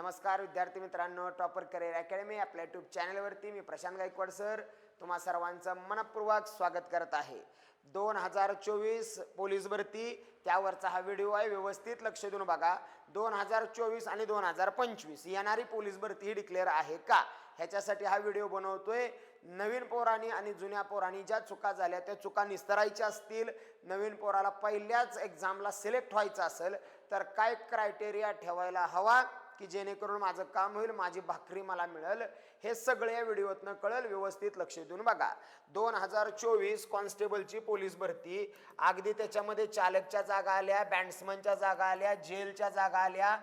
नमस्कार विद्यार्थी मित्रांनो टॉपर करिअर अकॅडमी आपल्या यूट्यूब चॅनलवरती मी प्रशांत गायकवाड सर तुम्हा सर्वांचं मनपूर्वक स्वागत करत आहे. दोन हजार चोवीस पोलीस भरती त्यावरचा हा व्हिडिओ आहे व्यवस्थित लक्ष देऊन बघा. दोन हजार चोवीस आणि दोन हजार पंचवीस येणारी पोलीस भरती ही डिक्लेअर आहे का? ह्याच्यासाठी हा व्हिडिओ बनवतोय. नवीन पोरांनी आणि जुन्या पोरांनी ज्या चुका झाल्या त्या चुका निस्तरायच्या असतील. नवीन पोराला पहिल्याच एक्झामला सिलेक्ट व्हायचं असेल तर काय क्रायटेरिया ठेवायला हवा? की जेणेकरून माझं काम होईल माझी भाकरी मला मिळेल. हे सगळं या व्हिडिओतनं कळेल. व्यवस्थित लक्ष देऊन बघा. दोन हजार चोवीस कॉन्स्टेबलची पोलीस भरती. अगदी त्याच्यामध्ये चालकच्या जागा आल्या बँड्समनच्या जागा आल्या जेलच्या जागा आल्या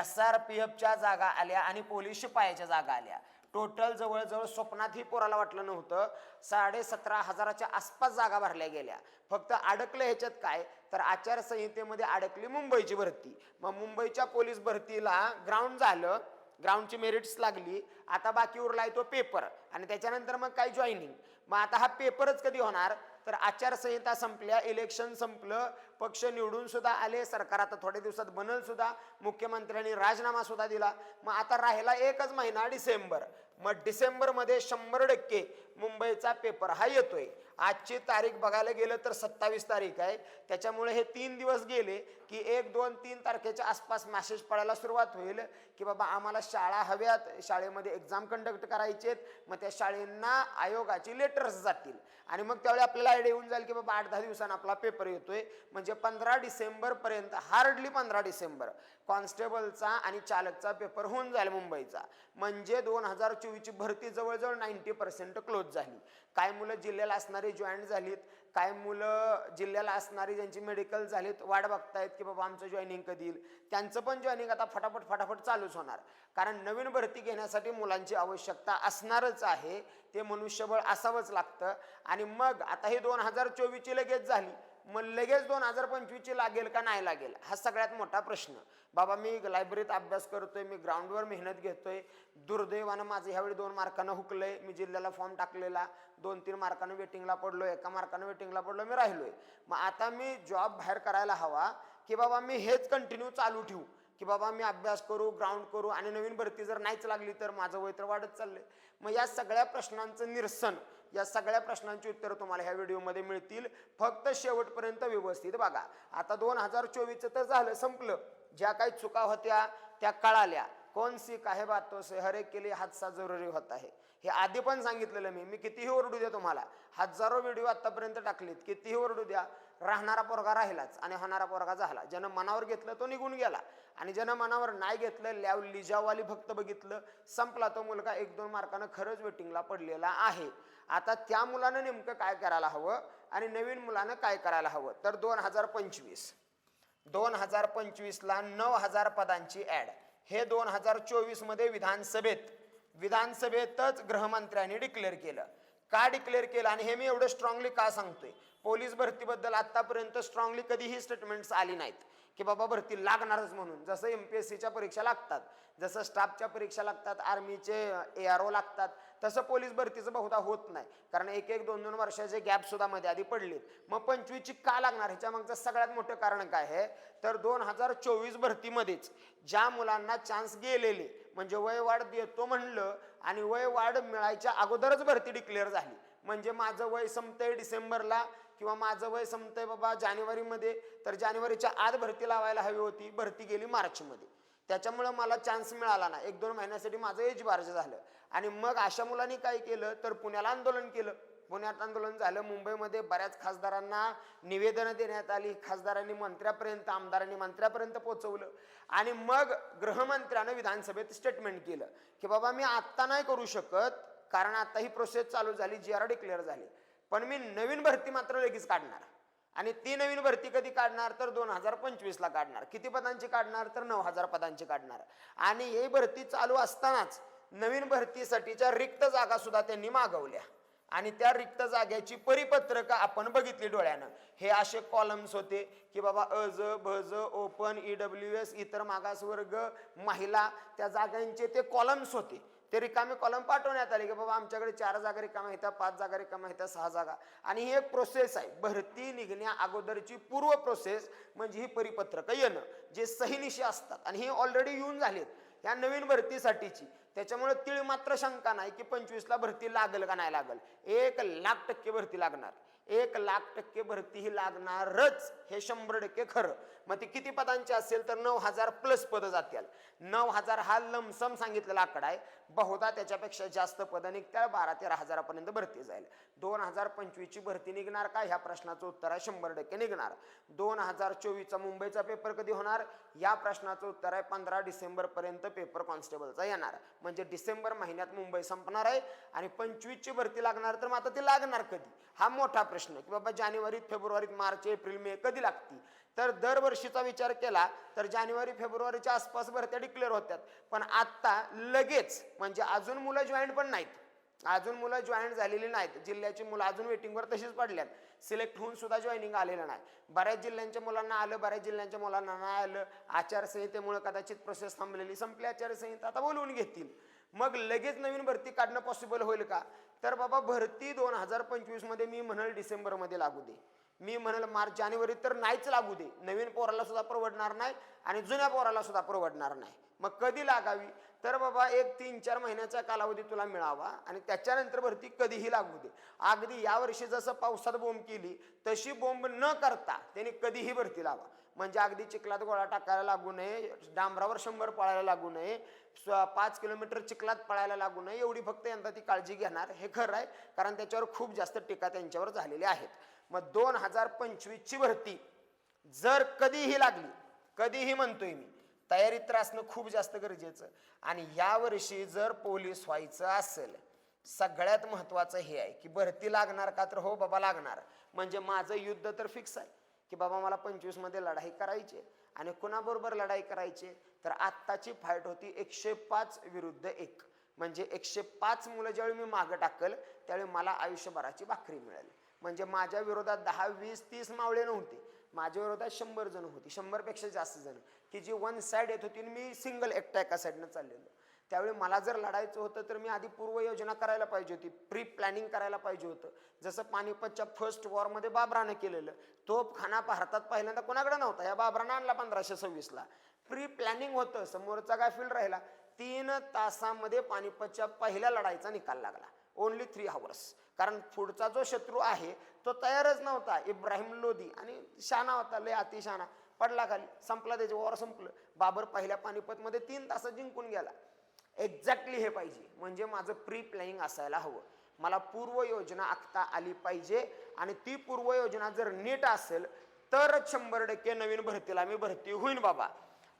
एस आर पी एफच्या जागा आल्या आणि पोलीस शिपायाच्या जागा आल्या. टोटल जवळजवळ स्वप्नातही पोराला वाटलं नव्हतं. साडे सतरा हजाराच्या आसपास जागा भरल्या गेल्या. फक्त अडकलं ह्याच्यात काय? तर आचारसंहितेमध्ये अडकली मुंबईची भरती. मग मुंबईच्या पोलीस भरतीला ग्राउंड झालं. ग्राउंडची मेरिट्स लागली. आता बाकी उरलाय तो पेपर आणि त्याच्यानंतर मग काय जॉईनिंग मग आता हा पेपरच कधी होणार? तर आचारसंहिता संपल्या इलेक्शन संपलं. पक्ष निवडून सुद्धा आले सरकार आता थोड्या दिवसात बनल सुद्धा मुख्यमंत्र्यांनी राजीनामा सुद्धा दिला. मग आता राहिला एकच महिना डिसेंबर. मग डिसेंबरमध्ये शंभर टक्के मुंबईचा पेपर हा येतोय. आजची तारीख बघायला गेलं तर सत्तावीस तारीख आहे. त्याच्यामुळे हे तीन दिवस गेले की एक दोन तीन तारखेच्या आसपास मॅसेज पडायला सुरुवात होईल की बाबा आम्हाला शाळा हव्यात. शाळेमध्ये एक्झाम कंडक्ट करायचेत. मग त्या शाळेंना आयोगाची लेटर्स जातील. आणि मग त्यावेळी आपल्याला आयडिया येऊन जाईल की बाबा आठ दहा दिवसांना आपला पेपर येतोय. म्हणजे म्हणजे पंधरा डिसेंबरपर्यंत हार्डली पंधरा डिसेंबर. कॉन्स्टेबलचा आणि चालकचा पेपर होऊन जाईल मुंबईचा. म्हणजे दोन हजार चोवीसची भरती जवळजवळ नाईन्टी पर्सेंट क्लोज झाली. काय मुलं जिल्ह्याला असणारी जॉईन झालीत काय मुलं जिल्ह्याला असणारी ज्यांची मेडिकल झालीत वाट बघतायत की बाबा आमचं जॉईनिंग कधी येईल. त्यांचं पण जॉईनिंग आता फटाफट फटाफट चालूच होणार. कारण नवीन भरती घेण्यासाठी मुलांची आवश्यकता असणारच आहे. ते मनुष्यबळ असावंच लागतं. आणि मग आता ही दोन हजार चोवीसची लगेच झाली. मग लगेच दोन हजार पंचवीसची लागेल का नाही लागेल? हा सगळ्यात मोठा प्रश्न. बाबा मी लायब्ररीत अभ्यास करतोय मी ग्राउंडवर मेहनत घेतोय. दुर्दैवानं माझं ह्यावेळी दोन मार्कानं हुकलंय. मी जिल्ह्याला फॉर्म टाकलेला. दोन तीन मार्कानं वेटिंगला पडलो एका मार्कानं वेटिंगला पडलो मी राहिलोय. मग आता मी जॉब बाहेर करायला हवा की बाबा मी हेच कंटिन्यू चालू ठेवू. की बाबा मी अभ्यास करू ग्राउंड करू आणि नवीन भरती जर नाहीच लागली तर माझं वय तर वाढत आहे मग या सगळ्या प्रश्नांचं निरसन या सगळ्या प्रश्नांची उत्तरं तुम्हाला ह्या व्हिडिओमध्ये मिळतील. फक्त शेवटपर्यंत व्यवस्थित बघा. आता दोन हजार चोवीसचं तर झालं संपलं. ज्या काही चुका होत्या त्या कळाल्या. कोण सी काहे बातो से हर के लिए हादसा जरुरी होता है हे आधी पण सांगितलेलं मी. मी कितीही ओरडू द्या तुम्हाला हजारो व्हिडिओ आत्तापर्यंत टाकलीत कितीही ओरडू द्या राहणारा पोरगा राहिलाच आणि होणारा पोरगा झाला. ज्यानं मनावर घेतलं तो निघून गेला आणि ज्यानं मनावर नाही घेतलं ल्याव लिजावाली फक्त बघितलं संपला तो मुलगा एक दोन मार्कानं खरंच वेटिंगला पडलेला आहे. आता त्या मुलानं नेमकं काय करायला हवं आणि नवीन मुलानं काय करायला हवं? तर दोन हजार पंचवीस. दोन हजार पंचवीसला नऊ हजार पदांची ॲड. हे दोन हजार चोवीसमध्ये विधानसभेत विधानसभेतच गृहमंत्र्यांनी डिक्लेअर केलं. का डिक्लेअर केलं? आणि हे मी एवढं स्ट्रॉंगली का सांगतोय? पोलीस भरतीबद्दल आत्तापर्यंत स्ट्रॉंगली कधीही स्टेटमेंट्स आली नाहीत. की बाबा भरती लागणारच म्हणून. जसं एम पी एस सीच्या परीक्षा लागतात जसं स्टाफच्या परीक्षा लागतात आर्मीचे ए आर ओ लागतात तसं पोलीस भरतीचं बहुधा होत नाही. कारण एक एक दोन दोन वर्षाचे गॅपसुद्धा मध्ये आधी पडलेत. मग पंचवीसची का लागणार? ह्याच्यामागचं सगळ्यात मोठं कारण काय आहे? तर दोन हजार चोवीस भरतीमध्येच ज्या मुलांना चान्स गेलेले म्हणजे वय वाढ देतो म्हणलं आणि वय वाढ मिळायच्या अगोदरच भरती डिक्लेअर झाली. म्हणजे माझं वय संपतंय डिसेंबरला किंवा माझं वय संपतंय बाबा जानेवारीमध्ये तर जानेवारीच्या आत भरती लावायला हवी होती भरती गेली मार्चमध्ये. त्याच्यामुळं मला चान्स मिळाला ना एक दोन महिन्यासाठी माझं एज बार्ज झालं. आणि मग अशा मुलांनी काय केलं? तर पुण्याला आंदोलन केलं. पुण्यात आंदोलन झालं. मुंबईमध्ये बऱ्याच खासदारांना निवेदनं देण्यात आली. खासदारांनी मंत्र्यापर्यंत आमदारांनी मंत्र्यापर्यंत पोहोचवलं. आणि मग गृहमंत्र्यानं विधानसभेत स्टेटमेंट केलं की बाबा मी आत्ता नाही करू शकत कारण आता ही प्रोसेस चालू झाली जी आर डिक्लेअर झाली. पण मी नवीन भरती मात्र लगेच काढणार आणि ती नवीन भरती कधी काढणार तर दोन हजार पंचवीसला काढणार. किती पदांची काढणार तर नऊ हजार पदांची काढणार आणि ही भरती चालू असतानाच नवीन भरतीसाठीच्या रिक्त जागा सुद्धा त्यांनी मागवल्या. आणि त्या रिक्त जाग्याची परिपत्रकं आपण बघितली डोळ्यानं. हे असे कॉलम्स होते की बाबा अज भज ओपन ई डब्ल्यू एस इतर मागासवर्ग महिला त्या जागांचे ते कॉलम्स होते. ते रिकामे कॉलम पाठवण्यात आले की बाबा आमच्याकडे चार जागा रिकाम्या येतात पाच जागा रिकाम्या येतात सहा जागा. आणि ही एक प्रोसेस आहे. भरती निघण्या अगोदरची पूर्व प्रोसेस म्हणजे ही परिपत्रकं येणं जे सहीनिशी असतात. आणि हे ऑलरेडी येऊन झालेत. ह्या नवीन भरतीसाठीची. त्याच्यामुळे तीळ मात्र शंका नाही की पंचवीसला भरती लागल का नाही लागल. एक लाख टक्के भरती लागणार. एक लाख टक्के भरती ही लागणारच. हे शंभर टक्के खरं. मग ती किती पदांची असेल तर नऊ हजार प्लस पदं जातील. नऊ हजार हा लमसम सांगितलेला आकडा आहे. बहुधा त्याच्यापेक्षा जास्त पदं निघत्या बारा तेरा हजारापर्यंत भरती जाईल. दोन हजार पंचवीसची भरती निघणार का? ह्या प्रश्नाचं उत्तर आहे. शंभर टक्के निघणार. दोन हजार चोवीसचा मुंबईचा पेपर कधी होणार? या प्रश्नाचं उत्तर आहे पंधरा डिसेंबरपर्यंत पेपर कॉन्स्टेबलचा येणार. म्हणजे डिसेंबर महिन्यात मुंबई संपणार आहे आणि पंचवीसची भरती लागणार तर मग आता ती लागणार कधी? हा मोठा प्रश्न की बाबा जानेवारीत फेब्रुवारीत मार्च एप्रिल मे कधी लागती तर दरवर्षीचा विचार केला तर जानेवारी फेब्रुवारीच्या आसपास भरत्या डिक्लेअर होत्यात. पण आत्ता लगेच म्हणजे अजून मुलं जॉईन पण नाहीत. अजून मुलं जॉईन झालेली नाहीत. जिल्ह्याची मुलं अजून वेटिंगवर तशीच पडल्यात. सिलेक्ट होऊन सुद्धा जॉईनिंग आलेलं नाही. बऱ्याच जिल्ह्यांच्या मुलांना आलं बऱ्याच जिल्ह्यांच्या मुलांना नाही आलं. आचारसंहितेमुळे कदाचित प्रोसेस थांबलेली. संपली आचारसंहिता आता बोलवून घेतील. मग लगेच नवीन भरती काढणं पॉसिबल होईल का? तर बाबा भरती दोन हजार पंचवीसमध्ये मी म्हणाल डिसेंबरमध्ये लागू दे. मी म्हणाल मार्च जानेवारी तर नाहीच लागू दे. नवीन पोराला सुद्धा परवडणार नाही आणि जुन्या पोराला सुद्धा परवडणार नाही. मग कधी लागावी? तर बाबा एक तीन चार महिन्याचा कालावधी तुला मिळावा आणि त्याच्यानंतर भरती कधीही लागू दे. अगदी यावर्षी जसं पावसात बोंब केली तशी बोंब न करता त्यांनी कधीही भरती लावा. म्हणजे अगदी चिखलात गोळा टाकायला लागू नये डांबरावर शंभर पळायला लागू नये स्व- पाच किलोमीटर चिखलात पळायला लागू नये एवढी फक्त यंदा ती काळजी घेणार हे खरं आहे. कारण त्याच्यावर खूप जास्त टीका त्यांच्यावर झालेल्या आहेत. मग दोन हजार पंचवीसची भरती. जर कधीही लागली कधीही म्हणतोय मी तयारीत तर असणं खूप जास्त गरजेचं. आणि यावर्षी जर पोलीस व्हायचं असेल सगळ्यात महत्त्वाचं हे आहे की भरती लागणार का तर हो बाबा लागणार. म्हणजे माझं युद्ध तर फिक्स आहे की बाबा मला पंचवीसमध्ये लढाई करायची आहे. आणि कुणाबरोबर लढाई करायची आहे? तर आत्ताची फाईट होती एकशे पाच विरुद्ध एक. म्हणजे एकशे पाच मुलं ज्यावेळी मी मागं टाकल त्यावेळी मला आयुष्यभराची भाकरी मिळेल. म्हणजे माझ्या विरोधात दहा वीस तीस मावळे नव्हते. माझ्या विरोधात शंभर जण होती. शंभरपेक्षा जास्त जण. की जी वन साईड येत होती आणि मी सिंगल एकट्या एका साईडनं चाललेलो. त्यावेळी मला जर लढायचं होतं तर मी आधी पूर्वयोजना करायला पाहिजे होती. प्री प्लॅनिंग करायला पाहिजे होतं. जसं पानिपतच्या फर्स्ट वॉरमध्ये बाबरानं केलेलं. तोपखाना भारतात पहिल्यांदा कोणाकडे नव्हता? या बाबरानं आणला पंधराशे सव्वीसला प्री प्लॅनिंग होतं. समोरचा काय फील्ड राहिला? तीन तासामध्ये पानिपतच्या पहिल्या लढाईचा निकाल लागला. ओनली थ्री हावर्स कारण पुढचा जो शत्रू आहे तो तयारच नव्हता. इब्राहिम लोधी आणि शाना होता लय अतिशाना पडला खाली संपला त्याचे वॉर संपलं. बाबर पहिल्या पानिपतमध्ये तीन तासात जिंकून गेला. एक्झॅक्टली हे पाहिजे. म्हणजे माझं प्री प्लॅनिंग असायला हवं. मला पूर्व योजना आखता आली पाहिजे आणि ती पूर्व योजना जर नीट असेल तरच शंभर टक्के नवीन भरतीला मी भरती होईन बाबा.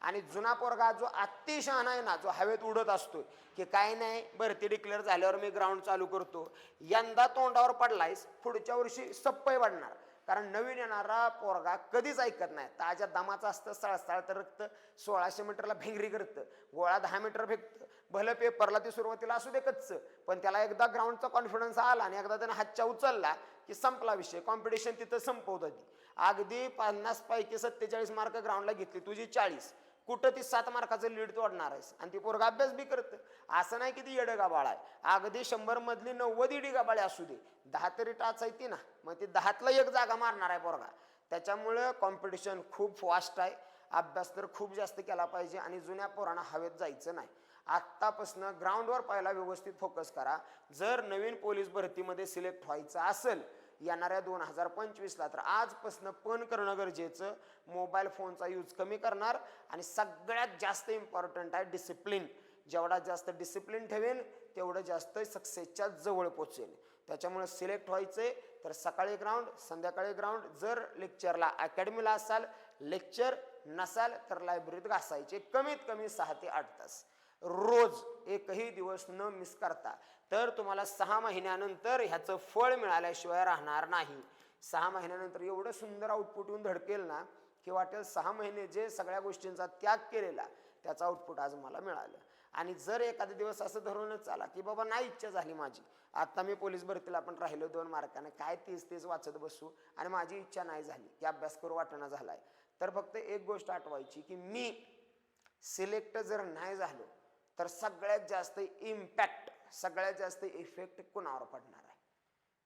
आणि जुना पोरगा जो अतिशहाणा आहे ना जो हवेत उडत असतो की काय नाही भरती डिक्लेअर झाल्यावर मी ग्राउंड चालू करतो. यंदा तोंडावर पडलायस पुढच्या वर्षी सप्पय वाढणार. कारण नवीन येणारा पोरगा कधीच ऐकत नाही. ताज्या दमाचं असतं सळसळ तर रक्त सोळाशे मीटरला भेंगरी करतं गोळा दहा मीटर फेकतं. भलं पेपरला ते सुरुवातीला असू दे कच्च पण त्याला एकदा ग्राउंडचा कॉन्फिडन्स आला आणि एकदा त्याने हातच्या उचलला की संपला विषय. कॉम्पिटिशन तिथं संपवत होती अगदी पन्नास पैकी सत्तेचाळीस मार्क ग्राउंडला घेतली तुझी चाळीस. कुठं ती सात मार्काचं लीड तोडणार आहेस? आणि ती पोरगा अभ्यास बी करतं. असं नाही की ती येडं गाबाळ आहे. अगदी शंभर मधली नव्वद इडी गाबाळे असू दे. दहा तरी टाच आहे ती ना. मग ती दहातला एक जागा मारणार आहे पोरगा. त्याच्यामुळं कॉम्पिटिशन खूप फास्ट आहे. अभ्यास तर खूप जास्त केला पाहिजे आणि जुन्या पोरांना हवेत जायचं नाही. आत्तापासनं ग्राउंडवर पाहायला व्यवस्थित फोकस करा. जर नवीन पोलीस भरतीमध्ये सिलेक्ट व्हायचं असेल येणाऱ्या दोन हजार पंचवीसला. तर आजपासून पण करणं गरजेचं. मोबाईल फोनचा यूज कमी करणार आणि सगळ्यात जास्त इम्पॉर्टंट आहे डिसिप्लिन जेवढा जास्त डिसिप्लिन ठेवेन तेवढं जास्त सक्सेसच्या जवळ पोचेल त्याच्यामुळे सिलेक्ट व्हायचंय. तर सकाळी ग्राउंड संध्याकाळी ग्राउंड जर लेक्चरला अकॅडमीला असाल लेक्चर नसाल तर लायब्ररीत घासायचे कमीत कमी सहा ते आठ तास. रोज एकही दिवस न मिस करता तर तुम्हाला सहा महिन्यानंतर ह्याचं फळ मिळाल्याशिवाय राहणार नाही. सहा महिन्यानंतर एवढं सुंदर आउटपुट येऊन धडकेल ना की वाटेल सहा महिने जे सगळ्या गोष्टींचा त्याग केलेला त्याचं आउटपुट आज मला मिळालं. आणि जर एखादा दिवस असं धरूनच आला की बाबा नाही इच्छा झाली माझी आता मी पोलीस भरतीला पण राहिलो दोन मार्काने काय तेच तेच वाचत बसू आणि माझी इच्छा नाही झाली की अभ्यास करू वाटणं झालाय. तर फक्त एक गोष्ट आठवायची की मी सिलेक्ट जर नाही झालो तर सगळ्यात जास्त इम्पॅक्ट सगळ्यात जास्त इफेक्ट कुणावर पडणार आहे?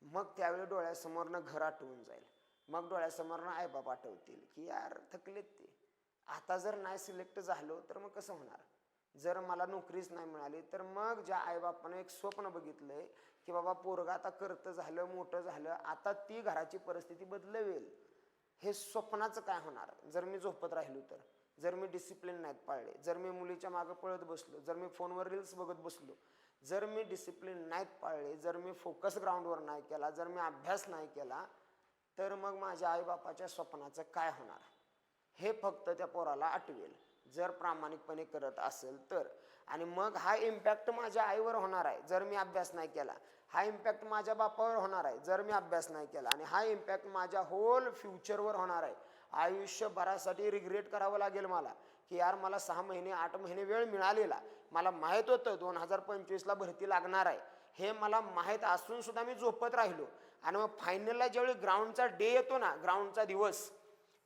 मग त्यावेळी डोळ्यासमोरनं घर आठवून जाईल. मग डोळ्यासमोरनं आईबाप आठवतील की यार थकलेत ते. आता जर नाही सिलेक्ट झालो तर मग कसं होणार? जर मला नोकरीच नाही मिळाली तर मग ज्या आईबापानं एक स्वप्न बघितलं आहे की बाबा पोरगा आता करतं झालं मोठं झालं आता ती घराची परिस्थिती बदलवेल. हे स्वप्नाचं काय होणार? जर मी झोपत राहिलो तर. जर मी डिसिप्लिन नाहीत पाळले जर मी मुलीच्या मागं पळत बसलो जर मी फोनवर रील्स बघत बसलो जर मी डिसिप्लिन नाहीत पाळले जर मी फोकस ग्राउंडवर नाही केला जर मी अभ्यास नाही केला तर मग माझ्या आईबापाच्या स्वप्नाचं काय होणार? हे फक्त त्या पोराला आठवेल. जर प्रामाणिकपणे करत असेल तर. आणि मग हा इम्पॅक्ट माझ्या आईवर होणार आहे. जर मी अभ्यास नाही केला हा इम्पॅक्ट माझ्या बापावर होणार आहे. जर मी अभ्यास नाही केला आणि हा इम्पॅक्ट माझ्या होल फ्युचरवर होणार आहे. आयुष्यभरासाठी रिग्रेट करावं लागेल मला. की यार मला सहा महिने आठ महिने वेळ मिळालेला. मला माहीत होतं दोन हजार पंचवीसला भरती लागणार आहे. हे मला माहीत असूनसुद्धा मी झोपत राहिलो. आणि मग फायनलला ज्यावेळी ग्राउंडचा डे येतो ना ग्राउंडचा दिवस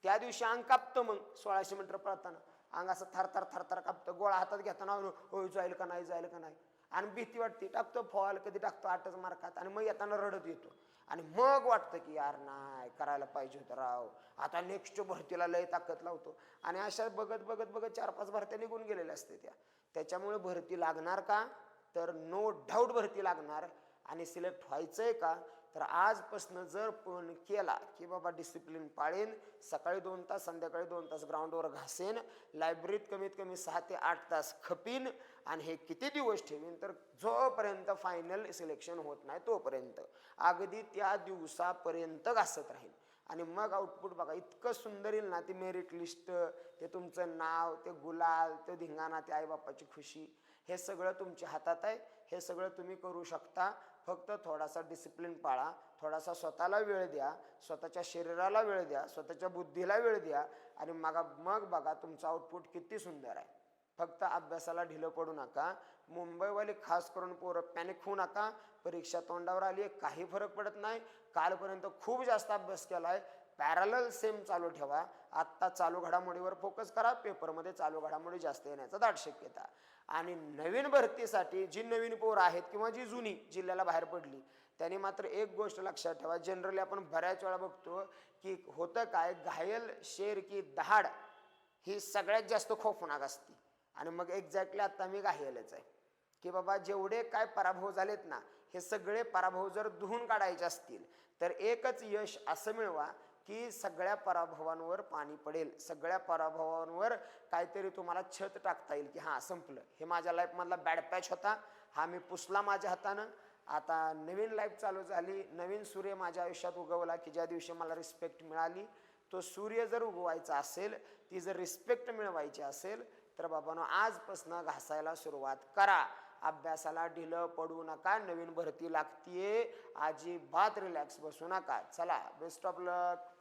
त्या दिवशी अंग कापतं मग सोळाशे मीटर पळताना. अंग असं थरथर थरथर कापतं. गोळा हातात घेताना हो जाईल का नाही जाईल का नाही? आणि भीती वाटते. टाकतो फॉल कधी टाकतो आठच मार्कात आणि मग येताना रडत येतो. आणि मग वाटतं की यार नाही करायला पाहिजे होतं राव. आता नेक्स्ट भरतीला लय ताकद लावतो. आणि अशा बघत बघत बघत चार पाच भरत्या निघून गेलेल्या असते त्या. त्याच्यामुळे भरती लागणार का? तर नो डाऊट भरती लागणार. आणि सिलेक्ट व्हायचं आहे का? तर आजपासनं जर पण केला की बाबा डिसिप्लिन पाळेन सकाळी दोन तास संध्याकाळी दोन तास ग्राउंडवर घासेन लायब्ररीत कमीत कमी सहा ते आठ तास खपीन आणि हे किती दिवस ठेवीन? तर जोपर्यंत फायनल सिलेक्शन होत नाही तोपर्यंत. अगदी त्या दिवसापर्यंत घासत राहील आणि मग आउटपुट बघा इतकं सुंदर येईल ना ती मेरिट लिस्ट ते तुमचं नाव ते गुलाल ते धिंगाणा ते आईबापाची खुशी हे सगळं तुमच्या हातात आहे. हे सगळं तुम्ही करू शकता. फक्त थोडासा डिसिप्लिन पाळा थोडासा स्वतःला वेळ द्या स्वतःच्या शरीराला वेळ द्या स्वतःच्या बुद्धीला वेळ द्या आणि मग मग बघा तुमचं आउटपुट किती सुंदर आहे. फक्त अभ्यासाला ढिलं पडू नका. मुंबईवाले खास करून पोरं पॅनिक होऊ नका. परीक्षा तोंडावर आली आहे काही फरक पडत नाही. कालपर्यंत खूप जास्त अभ्यास केला आहे पॅरल सेम चालू ठेवा. आत्ता चालू घडामोडीवर फोकस करा. पेपरमध्ये चालू घडामोडी जास्त येण्याचा दाट शक्यता. आणि नवीन भरतीसाठी जी नवीन पोरं आहेत किंवा जी जुनी जिल्ह्याला बाहेर पडली त्यांनी मात्र एक गोष्ट लक्षात ठेवा. जनरली आपण बऱ्याच वेळा बघतो की होतं काय? घायल शेर की दहाड ही सगळ्यात जास्त खौफनाक असते. आणि मग एक्झॅक्टली आत्ता मी घायलच आहे. की बाबा जेवढे काय पराभव झालेत ना हे सगळे पराभव जर धुवून काढायचे असतील तर एकच यश असं मिळवा की सगळ्या पराभवांवर पाणी पडेल. सगळ्या पराभवांवर काहीतरी तुम्हाला छत टाकता येईल की हां संपलं. हे माझ्या लाईफमधला बॅड पॅच होता. हा मी पुसला माझ्या हातानं. आता नवीन लाईफ चालू झाली. नवीन सूर्य माझ्या आयुष्यात उगवला की ज्या दिवशी मला रिस्पेक्ट मिळाली तो सूर्य जर उगवायचा असेल ती जर रिस्पेक्ट मिळवायची असेल तर बाबांनो आजपासनं घासायला सुरुवात करा. अभ्यासाला ढिलं पडू नका नवीन भरती लागतीये. अजिबात रिलॅक्स बसू नका. चला बेस्ट ऑफ लक